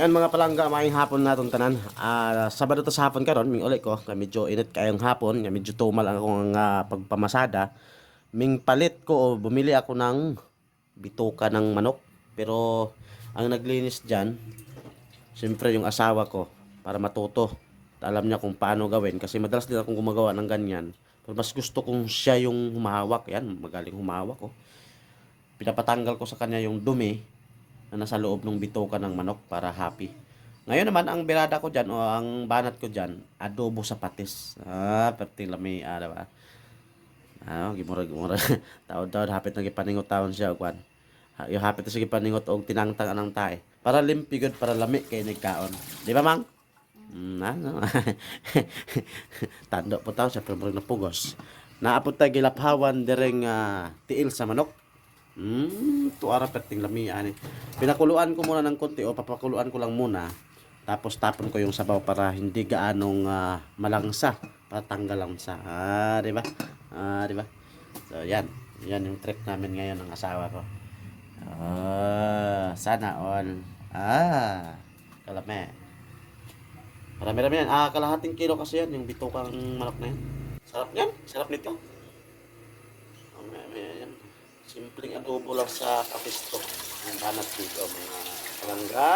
Ayan mga palangga, maayong hapon naton tanan. Ah, Sabado to sa hapon karon, ming ulit ko, kay medyo init kayong hapon, nga medyo tumal ang akong ah, pagpamasada. Ming palit ko bumili ako ng bituka ng manok. Pero ang naglinis diyan, siyempre yung asawa ko para matuto. Alam niya kung paano gawin kasi madalas din akong gumagawa ng ganyan. Pero mas gusto kong siya yung humahawak. Yan, magaling humahawak ko. Pinapatanggal ko sa kanya yung dumi na nasa loob ng bituka ng manok para happy. Ngayon naman, ang birada ko dyan, o ang banat ko dyan, adobo sa patis. Ah, pati lami, ah, diba? Ah, gimura, gimura. Taon-taon, hapit na gipaningot taon siya, kwan. Yung hapit na sige paningot og tinangtang anang tae. Para limpi para lami kay nagkaon. Di ba, mang? Mm, ano? Tando po tao, siya pero na pugos. Naapot tayo gilaphawan direng ah, tiil sa manok. Hmm, tuara perting lami ani. Pinakuluan ko muna ng konti o papakuluan ko lang muna. Tapos tapon ko yung sabaw para hindi gaanong ah, malangsa, para tanggal lang sa. Ah, di ba? Ah, di ba? So, yan. Yan yung trip namin ngayon ng asawa ko. Ah, sana all. Ah, kalame. Marami-rami yan. Ah, kalahating kilo kasi yan, yung bitukang manok na yan. Sarap yan. Sarap nito. Oh, may, may. Simpleng adobo lang sa kapisto. Ang banat dito, mga palangga.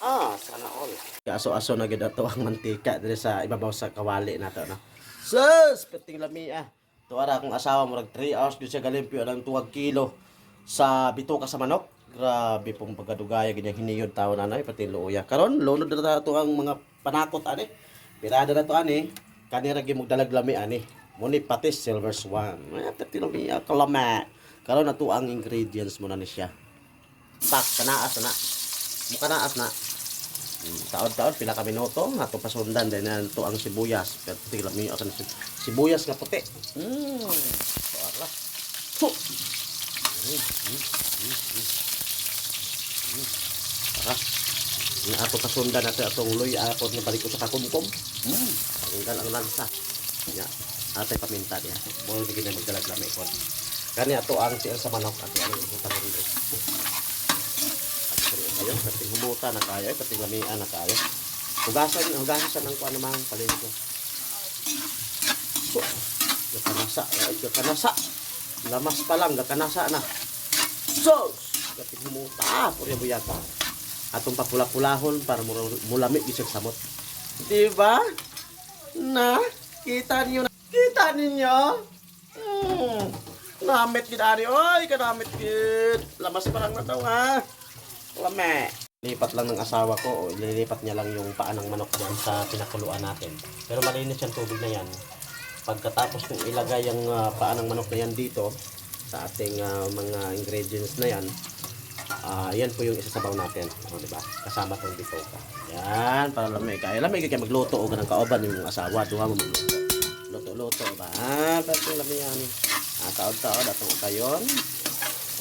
Ah, sana all. Aso-aso na gid ato ang mantika diri sa ibabaw sa kawali nato no. Sus, peting lami ah. Tuara akong asawa mo 3 hours gyud siya galimpyo ng 2 kilo sa bituka sa manok. Grabe pong pagkadugaya ganyan hiniyod tao nanay pati luya. Karon lunod na to ang mga panakot ani. Pirada na to ani. Kanira gi dalag lami ani. Muni patis silver swan. Ay pati lami ah, kalama. Karon na to ang ingredients mo na ni siya. Tak kanaas na. Mukha naas na. Mm, Taon-taon pila ka minuto ato pasundan din na to ang sibuyas. Pero tigla mi akan sibuyas nga puti. Mm. Para. So. Para. Nga ato pasundan nato atong luy apot nga balik ko sa kakumkum. Mm. Tanggal ang lansa. Ya. Atay paminta niya. Mo sige na magdalag lami ko. Kani ato ang tiil sa manok at ang ibutang rin. Kayo, kating humuta na kayo, kating lamian na kayo. Hugasan, hugasan ng kuan naman palengke. So, gakanasa, gakanasa. Lamas pa lang, gakanasa na. So, kating humuta, ah, puri buyata. Atong papula-pulahon para mulami gisag samot. Di ba? Na, kita niyo na. Kita ninyo? Hmm. Namit gid ari oy, kanamit gid. Lamas pa lang na daw ha. Lame. Lipat lang ng asawa ko, o lilipat niya lang yung paa ng manok diyan sa pinakuluan natin. Pero malinis yung tubig na yan. Pagkatapos kong ilagay yung ah, paa ng manok na yan dito, sa ating ah, mga ingredients na yan, ah yan po yung isasabaw natin. O, di ba? Kasama tong bitoka. Yan, para lamay. Kaya lamay kaya magluto o ganang kaoban yung asawa. Duha mo magluto. Luto-luto ba? Ah, pero lamay yan. Ah, taod-taod, atong kayon.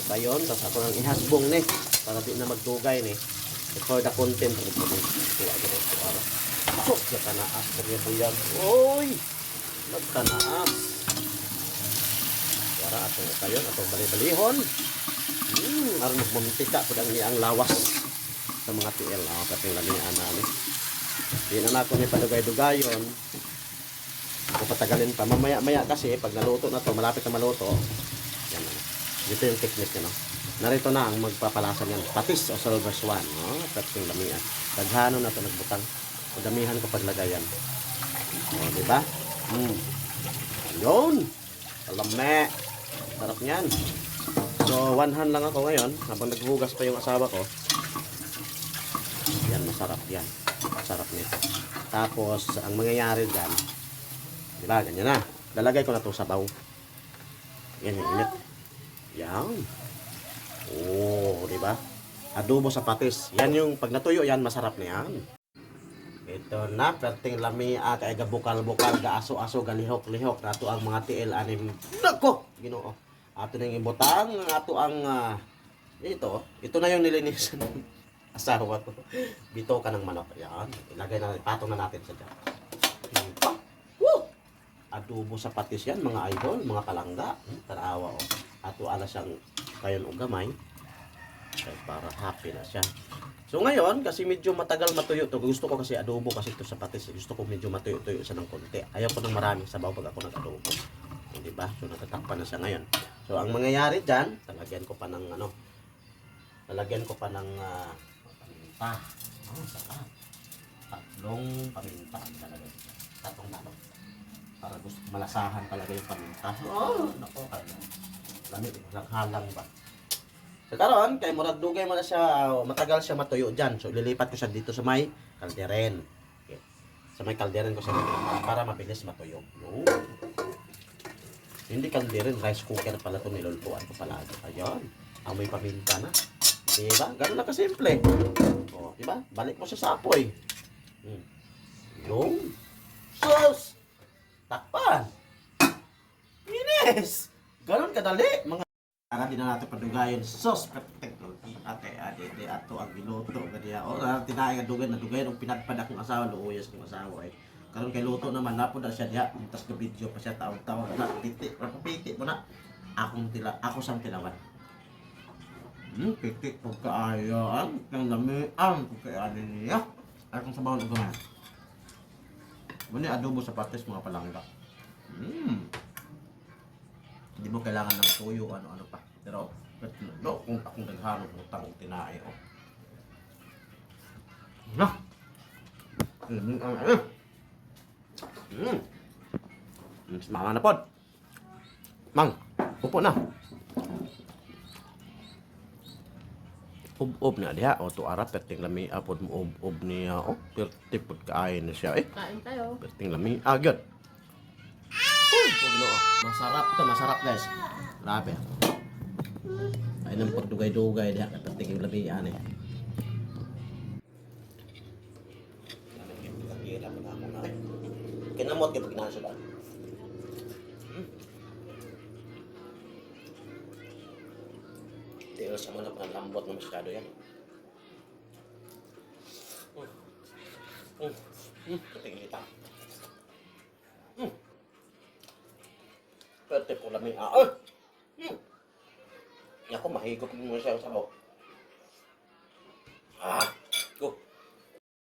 Kayon, tapos ako nang ihasbong ni. Para di na magdugay ni. For the content. Tuwa ko rin. Tuwa ko. Tok, nagkanaas. Kaya po yan. Uy! Nagkanaas. Para atong kayon, atong bali-balihon. Hmm, aron magmumuntika po ang ang lawas sa mga tiil. Ah, pati lamian namin. Di na nato ni padugay-dugayon. Patagalin pa. Mamaya-maya kasi, pag naluto na to, malapit na maluto, yan na. Dito yung technique yan. No? Narito na ang magpapalasan yan. Patis o silver swan. No? Tapos yung lamian. Daghano na to nagbutang. O damihan ko paglagayan. O, di ba? Hmm. Yun! Kalame! Sarap niyan. So, one hand lang ako ngayon. Habang naghugas pa yung asawa ko. Yan, masarap yan. Masarap nito. Tapos, ang mangyayari dyan, di ganyan na. Lalagay ko na to sa baw. Yan yung init. Yan. Oh, di? Adobo sa patis. Yan yung pag natuyo yan, masarap na yan. Ito na, perting lami at ay gabukal-bukal, gaaso-aso, galihok-lihok. Ato ang mga tiil anim. Nako! Ginoo. Ato na yung ibutang. Ato ang, ah, ito, ito na yung nilinisan ng asawa ko. Bito ka ng manok. Yan. Ilagay na, patong na natin sa dyan. Adobo sa patis yan, mga idol, mga palangga. Hmm, Tarawa, oh. Ato ala siyang kayon o gamay. Kaya para happy na siya. So ngayon, kasi medyo matagal matuyo to. Gusto ko kasi adobo kasi to sa patis. Gusto ko medyo matuyo-tuyo siya ng konti. Ayaw ko ng maraming sabaw pag ako nag-adobo. O, di ba? So natatakpan na siya ngayon. So ang mangyayari dyan, talagyan ko pa ng ano, talagyan ko pa ng ah, paminta. Oh, sarap. Tatlong paminta ang. Tatlong dalo. Para gusto malasahan talaga yung paminta. Oh, nako kaya. Lamig, halang ba? So karon kay murag dugay mo na siya uh, matagal siya matuyo diyan. So lilipat ko siya dito sa may kalderen. Okay. Sa may kalderen ko siya lilipat para mabilis matuyo. Yun. Hindi kalderen, rice cooker pala to nilulutuan ko palagi. Ayun. Amoy paminta na. Diba? Ganun lang kasimple. O, diba? Balik mo siya sa apoy. Hmm. Yung. Sus! Takpan! Inis! Ganun kadali. Mga Para di na natin padugayon sos. Technology ate ate ato ang giluto kaniya o na tinay nga dugay na dugay. Nung pinadpad akong asawa luuyas kong asawa eh. Karon kay luto naman napo na siya diha. Tas ga video pa siya tawag-tawag na piti ra piti mo na. Akong tila ako sang tilawan. Hmm piti ko kaayaan kang lami ang kaayo niya akong sabaw gamay Muna adobo sa patis mga palangga. Hmm. Hindi mo kailangan ng tuyo, ano-ano pa. Pero, no, kung akong naghanong utang tinae, oh. Na! Mm, ano? Mm. Mm, Mama na pod. Mang, upo na. Ub-ub na diha. O, to arap, perting lami, apod mo ub-ub niya. O, perti pod kaayin na siya, eh. Kain tayo. Perting lami, agad. Oh, Ginoo. Masarap to, masarap guys. Grabe. Ay nang pagdugay-dugay diha kay perting yung lami ani. Kinamot kay pagkinahan sila. Di sa mga pa lambot na masyado yan. Mm. Mm. Mm. Katingita. Mm. Pwede po lamig. Ah, ah! Hmm. Ako, mahigop mo sa. Ah!